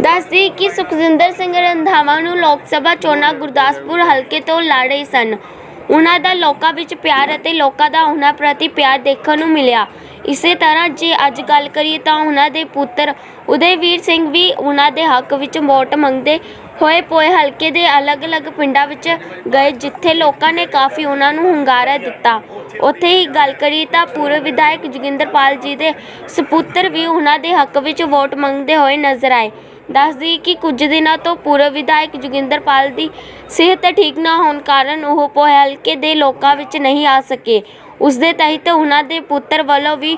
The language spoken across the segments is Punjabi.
ਦੱਸਦੀ ਕਿ ਸੁਖਜਿੰਦਰ ਸਿੰਘ ਰੰਧਾਵਾ ਨੂੰ ਲੋਕ ਸਭਾ ਚੋਣਾਂ ਗੁਰਦਾਸਪੁਰ ਹਲਕੇ ਤੋਂ ਲੜ ਰਹੇ ਸਨ। ਉਹਨਾਂ ਦਾ ਲੋਕਾਂ ਵਿੱਚ ਪਿਆਰ ਅਤੇ ਲੋਕਾਂ ਦਾ ਉਹਨਾਂ ਪ੍ਰਤੀ ਪਿਆਰ ਦੇਖਣ ਨੂੰ ਮਿਲਿਆ। ਇਸੇ ਤਰ੍ਹਾਂ ਜੇ ਅੱਜ ਗੱਲ ਕਰੀਏ ਤਾਂ ਉਹਨਾਂ ਦੇ ਪੁੱਤਰ ਉਦੈਵੀਰ ਸਿੰਘ ਵੀ ਉਹਨਾਂ ਦੇ ਹੱਕ ਵਿੱਚ ਵੋਟ ਮੰਗਦੇ ਹੋਏ ਪੋਏ ਹਲਕੇ ਦੇ ਅਲੱਗ-ਅਲੱਗ ਪਿੰਡਾਂ ਵਿੱਚ ਗਏ, ਜਿੱਥੇ ਲੋਕਾਂ ਨੇ ਕਾਫੀ ਉਹਨਾਂ ਨੂੰ ਹੁੰਗਾਰਾ ਦਿੱਤਾ। ਉੱਥੇ ਹੀ ਗੱਲ ਕਰੀ ਤਾਂ ਪੂਰਵ ਵਿਧਾਇਕ ਜੋਗਿੰਦਰਪਾਲ ਜੀ ਦੇ ਸੁਪੁੱਤਰ ਵੀ ਉਹਨਾਂ ਦੇ ਹੱਕ ਵਿੱਚ ਵੋਟ ਮੰਗਦੇ ਹੋਏ ਨਜ਼ਰ ਆਏ। ਦੱਸਦੀ ਕਿ ਕੁਝ ਦਿਨਾਂ ਤੋਂ ਪੂਰਵ ਵਿਧਾਇਕ ਜੋਗਿੰਦਰਪਾਲ ਦੀ ਸਿਹਤ ਠੀਕ ਨਾ ਹੋਣ ਕਾਰਨ ਉਹ ਪੋਏ ਹਲਕੇ ਦੇ ਲੋਕਾਂ ਵਿੱਚ ਨਹੀਂ ਆ ਸਕੇ। ਉਸ ਦੇ ਤਹਿਤ ਉਹਨਾਂ ਦੇ ਪੁੱਤਰ ਵੱਲੋਂ ਵੀ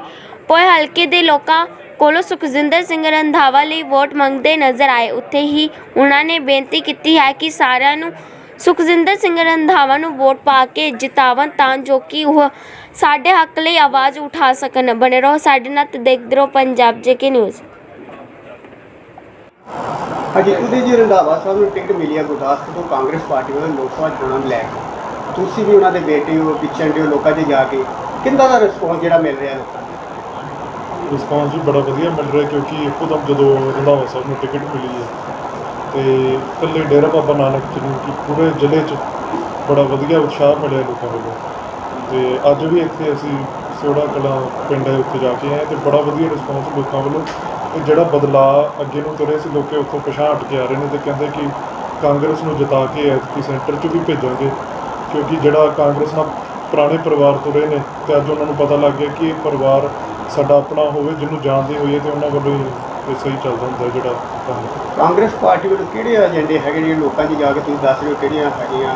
ਪੋਏ ਹਲਕੇ ਦੇ ਲੋਕਾਂ ਕੋਲੋਂ ਸੁਖਜਿੰਦਰ ਸਿੰਘ ਰੰਧਾਵਾ ਲਈ ਵੋਟ ਮੰਗਦੇ ਨਜ਼ਰ ਆਏ। ਉੱਥੇ ਹੀ ਉਹਨਾਂ ਨੇ ਬੇਨਤੀ ਕੀਤੀ ਹੈ ਕਿ ਸਾਰਿਆਂ ਨੂੰ ਸੁਖਜਿੰਦਰ ਸਿੰਘ ਰੰਧਾਵਾ ਨੂੰ ਵੋਟ ਪਾ ਕੇ ਜਿਤਾਵਣ ਤਾਂ ਜੋ ਕਿ ਉਹ ਸਾਡੇ ਹੱਕ ਲਈ ਆਵਾਜ਼ ਉਠਾ ਸਕਣ। ਬਣੇ ਰਹੋ ਸਾਡੇ ਨਾਲ ਤੇ ਦੇਖਦੇ ਰਹੋ ਪੰਜਾਬ ਜੇਕੇ ਨਿਊਜ਼। ਹਾਂਜੀ ਉਹਦੇ ਜੀ ਰੰਧਾਵਾ ਸਾਹਿਬ ਨੂੰ ਟਿਕਟ ਮਿਲੀ ਹੈ ਗੁਰਦਾਸਪੁਰ ਤੋਂ, ਕਾਂਗਰਸ ਪਾਰਟੀ ਵੱਲੋਂ ਲੋਕ ਸਭਾ ਚੋਣਾਂ ਨੂੰ ਲੈ ਕੇ। ਤੁਸੀਂ ਵੀ ਉਹਨਾਂ ਦੇ ਬੇਟੇ ਹੋ, ਪਿੱਛੇ ਹੋ ਲੋਕਾਂ 'ਚ ਜਾ ਕੇ। ਕਿੰਦਾ ਦਾ ਰਿਸਪੌਂਸ ਜਿਹੜਾ ਮਿਲ ਰਿਹਾ ਲੋਕਾਂ ਨੂੰ? ਰਿਸਪਾਂਸ ਵੀ ਬੜਾ ਵਧੀਆ ਮਿਲ ਰਿਹਾ ਕਿਉਂਕਿ ਇੱਕੋਦਮ ਜਦੋਂ ਰੰਧਾਵਾ ਸਾਹਿਬ ਨੂੰ ਟਿਕਟ ਮਿਲੀ ਹੈ ਤੇ ਇਕੱਲੇ ਡੇਰਾ ਬਾਬਾ ਨਾਨਕ ਜੀ ਨੂੰ ਕਿ ਪੂਰੇ ਜ਼ਿਲ੍ਹੇ 'ਚ ਬੜਾ ਵਧੀਆ ਉਤਸ਼ਾਹ ਮਿਲਿਆ ਲੋਕਾਂ ਵੱਲੋਂ। ਤੇ ਅੱਜ ਵੀ ਇੱਥੇ ਅਸੀਂ ਸੋੜਾ ਕਲਾ ਪਿੰਡ ਹੈ, ਉੱਥੇ ਜਾ ਕੇ ਆਏ ਤੇ ਬੜਾ ਵਧੀਆ ਰਿਸਪਾਂਸ ਲੋਕਾਂ ਵੱਲੋਂ। ਜਿਹੜਾ ਬਦਲਾਅ ਅੱਗੇ ਨੂੰ ਤੁਰੇ ਸੀ ਲੋਕੇ ਉੱਥੋਂ ਪਛਾਣ ਹਟ ਕੇ ਆ ਰਹੇ ਨੇ ਤੇ ਕਹਿੰਦੇ ਕਿ ਕਾਂਗਰਸ ਨੂੰ ਜਿਤਾ ਕੇ ਐਤਕੀ ਸੈਂਟਰ 'ਚ ਵੀ ਭੇਜਾਂਗੇ ਕਿਉਂਕਿ ਜਿਹੜਾ ਕਾਂਗਰਸ ਨਾਲ ਪੁਰਾਣੇ ਪਰਿਵਾਰ ਤੁਰੇ ਨੇ ਤੇ ਅੱਜ ਉਹਨਾਂ ਨੂੰ ਪਤਾ ਲੱਗ ਗਿਆ ਕਿ ਇਹ ਪਰਿਵਾਰ ਸਾਡਾ ਆਪਣਾ ਹੋਵੇ ਜਿਹਨੂੰ ਜਾਣਦੇ ਹੋਈਏ ਤੇ ਉਹਨਾਂ ਵੱਲੋਂ ਹੀ ਇਹ ਸਹੀ ਚੱਲਦਾ ਹੁੰਦਾ ਜਿਹੜਾ ਕੰਮ। ਕਾਂਗਰਸ ਪਾਰਟੀ ਵੱਲੋਂ ਕਿਹੜੇ ਏਜੰਡੇ ਹੈਗੇ ਜਿਹੜੇ ਲੋਕਾਂ 'ਚ ਜਾ ਕੇ ਤੁਸੀਂ ਦੱਸ ਰਹੇ ਹੋ ਕਿਹੜੀਆਂ ਹੈਗੀਆਂ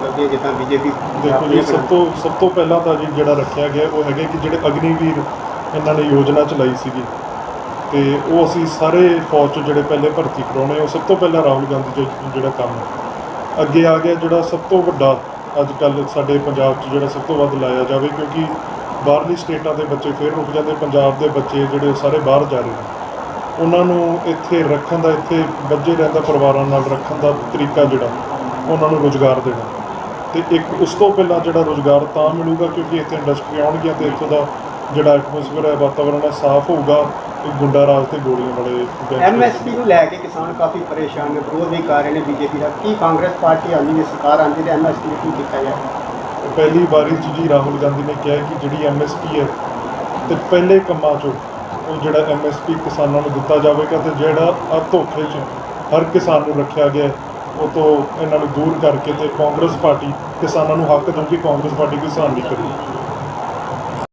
ਕਰਦੀਆਂ ਜਿੱਦਾਂ ਬੀਜੇਪੀ ਦੇਖੋ ਜੀ ਸਭ ਤੋਂ ਸਭ ਤੋਂ ਪਹਿਲਾਂ ਤਾਂ ਜੀ ਜਿਹੜਾ ਰੱਖਿਆ ਗਿਆ ਉਹ ਹੈਗੇ ਕਿ ਜਿਹੜੇ ਅਗਨੀਵੀਰ ਇਹਨਾਂ ਨੇ ਯੋਜਨਾ ਚਲਾਈ ਸੀਗੀ ਤੇ ਉਹ ਅਸੀਂ ਸਾਰੇ ਫੌਜ 'ਚ ਜਿਹੜੇ ਪਹਿਲੇ ਭਰਤੀ ਕਰਾਉਣੇ, ਉਹ ਸਭ ਤੋਂ ਪਹਿਲਾਂ ਰਾਹੁਲ ਗਾਂਧੀ ਜੀ ਜਿਹੜਾ ਕੰਮ ਹੈ। ਅੱਗੇ ਆ ਗਿਆ ਜਿਹੜਾ ਸਭ ਤੋਂ ਵੱਡਾ, ਅੱਜ ਕੱਲ ਸਾਡੇ ਪੰਜਾਬ 'ਚ ਜਿਹੜਾ ਸਭ ਤੋਂ ਵੱਧ ਲਾਇਆ ਜਾਵੇ, ਕਿਉਂਕਿ ਬਾਹਰਲੀ ਸਟੇਟਾਂ ਦੇ ਬੱਚੇ ਫੇਰ ਰੁਕ ਜਾਂਦੇ, ਪੰਜਾਬ ਦੇ ਬੱਚੇ ਜਿਹੜੇ ਉਹ ਸਾਰੇ ਬਾਹਰ ਜਾ ਰਹੇ ਨੇ। ਉਹਨਾਂ ਨੂੰ ਇੱਥੇ ਰੱਖਣ ਦਾ, ਇੱਥੇ ਬੱਝੇ ਰਹਿੰਦਾ ਪਰਿਵਾਰਾਂ ਨਾਲ ਰੱਖਣ ਦਾ ਤਰੀਕਾ ਜਿਹੜਾ, ਉਹਨਾਂ ਨੂੰ ਰੋਜ਼ਗਾਰ ਦੇਣਾ। ਤੇ ਇੱਕ ਉਸ ਤੋਂ ਪਹਿਲਾਂ ਜਿਹੜਾ ਰੋਜ਼ਗਾਰ ਤਾਂ ਮਿਲੂਗਾ, ਕਿਉਂਕਿ ਇੱਥੇ ਇੰਡਸਟਰੀ ਆਉਣਗੀਆਂ ਤੇ ਇੱਥੋਂ ਦਾ ਜਿਹੜਾ ਐਟਮੋਸਫੇਅਰ ਹੈ ਵਾਤਾਵਰਣ ਹੈ ਸਾਫ਼ ਹੋਊਗਾ ਇਹ ਗੁੰਡਾ ਰਾਜ ਤੇ ਗੋਲੀਆਂ ਵਾਲੇ ਐਮਐਸਪੀ ਨੂੰ ਲੈ ਕੇ ਕਿਸਾਨ ਕਾਫੀ ਪਰੇਸ਼ਾਨ ਨੇ ਵਿਰੋਧ ਵੀ ਕਰ ਰਹੇ ਨੇ ਬੀਜੇਪੀ ਦਾ। ਕੀ ਕਾਂਗਰਸ ਪਾਰਟੀ ਆਉਂਦੀ ਨੇ ਸਰਕਾਰ ਆਉਂਦੀ ਤੇ ਐਮਐਸਪੀ ਨੂੰ ਕੀ ਕੀਤਾ ਜਾਏ ਪਹਿਲੀ ਵਾਰੀ 'ਚ ਜੀ ਰਾਹੁਲ ਗਾਂਧੀ ਨੇ ਕਿਹਾ ਕਿ ਜਿਹੜੀ ਐਮਐਸਪੀ ਹੈ ਤੇ ਪਹਿਲੇ ਕੰਮਾਂ 'ਚੋਂ ਉਹ ਜਿਹੜਾ ਐਮਐਸਪੀ ਕਿਸਾਨਾਂ ਨੂੰ ਦਿੱਤਾ ਜਾਵੇਗਾ ਤੇ ਜਿਹੜਾ ਆ ਧੋਖੇ 'ਚ ਹਰ ਕਿਸਾਨ ਨੂੰ ਰੱਖਿਆ ਗਿਆ ਉਹ ਤੋਂ ਇਹਨਾਂ ਨੂੰ ਦੂਰ ਕਰਕੇ ਤੇ ਕਾਂਗਰਸ ਪਾਰਟੀ ਕਿਸਾਨਾਂ ਨੂੰ ਹੱਕ ਦਊਗੀ ਕਾਂਗਰਸ ਪਾਰਟੀ ਕਿਸਾਨ ਨਹੀਂ ਕਰੇਗੀ।